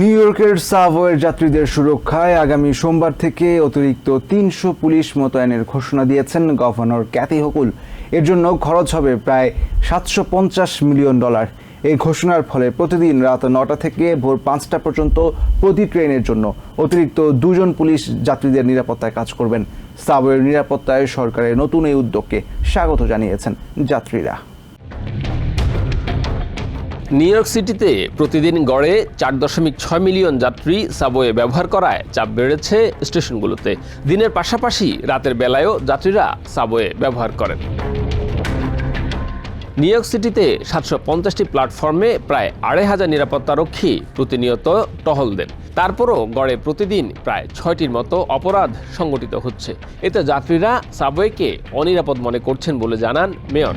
New ইয়র্কের সাভওয়ের যাত্রীদের সুরক্ষায় আগামী সোমবার থেকে অতিরিক্ত তিনশো পুলিশ মোতায়েনের ঘোষণা দিয়েছেন গভর্নর ক্যাথি হকুল। এর জন্য খরচ হবে প্রায় সাতশো পঞ্চাশ মিলিয়ন ডলার। এই ঘোষণার ফলে প্রতিদিন রাত নটা থেকে ভোর পাঁচটা পর্যন্ত প্রতি ট্রেনের জন্য অতিরিক্ত দুজন পুলিশ যাত্রীদের নিরাপত্তায় কাজ করবেন। সাবওয়ের নিরাপত্তায় সরকারের নতুন এই উদ্যোগকে স্বাগত জানিয়েছেন যাত্রীরা। নিউ ইয়র্ক সিটিতে প্রতিদিন গড়ে চার দশমিক ছয় মিলিয়ন যাত্রী সাবওয়ে ব্যবহার করায় চাপ বেড়েছে স্টেশনগুলোতে। দিনের পাশাপাশি রাতের বেলায়ও যাত্রীরা সাবওয়ে ব্যবহার করেন। নিউ ইয়র্ক সিটিতে সাতশো পঞ্চাশটি প্ল্যাটফর্মে প্রায় আড়াই হাজার নিরাপত্তারক্ষী প্রতিনিয়ত টহল দেন। তারপরও গড়ে প্রতিদিন প্রায় ছয়টির মতো অপরাধ সংগঠিত হচ্ছে। এতে যাত্রীরা সাবওয়েকে অনিরাপদ মনে করছেন বলে জানান মেয়র।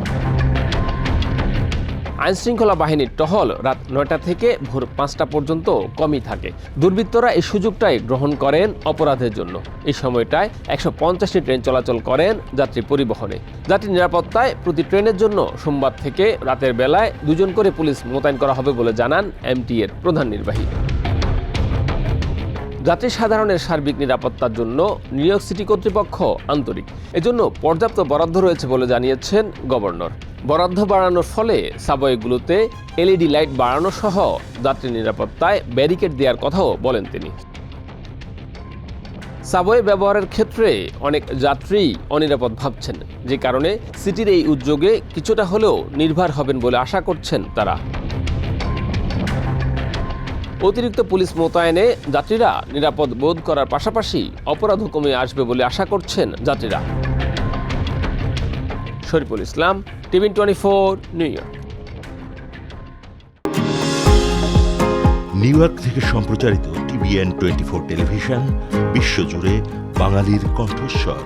আইনশৃঙ্খলা বাহিনীর টহল রাত নয়টা থেকে ভোর পাঁচটা পর্যন্ত কমই থাকে। দুর্বৃত্তরা এই সুযোগটাই গ্রহণ করেন অপরাধের জন্য। এই সময়টায় একশো পঞ্চাশটি ট্রেন চলাচল করেন যাত্রী পরিবহনে। যাত্রী নিরাপত্তায় প্রতি ট্রেনের জন্য সোমবার থেকে রাতের বেলায় দুজন করে পুলিশ মোতায়েন করা হবে বলে জানান এমটি এর প্রধান নির্বাহী। যাত্রী সাধারণের সার্বিক নিরাপত্তার জন্য নিউ ইয়র্ক সিটি কর্তৃপক্ষ আন্তরিক। এজন্য পর্যাপ্ত বরাদ্দ রয়েছে বলে জানিয়েছেন গভর্নর। বরাদ্দ বাড়ানোর ফলে সাবওয়েগুলোতে এলইডি লাইট বাড়ানো সহ যাত্রী নিরাপত্তায় ব্যারিকেড দেওয়ার কথাও বলেন তিনি। সাবওয়ে ব্যবহারের ক্ষেত্রে অনেক যাত্রী অনিরাপদ ভাবছেন, যে কারণে সিটির এই উদ্যোগে কিছুটা হলেও নির্ভর হবেন বলে আশা করছেন তারা। অতিরিক্ত পুলিশ মোতায়েনে যাত্রীরা নিরাপদ বোধ করার পাশাপাশি অপরাধও কমে আসবে বলে আশা করছেন যাত্রীরা। Shariful Islam, TV twenty four, New York. New York থেকে সম্প্রচারিত টিভিএন টোয়েন্টি ফোর টেলিভিশন বিশ্বজুড়ে বাঙালির কণ্ঠস্বর।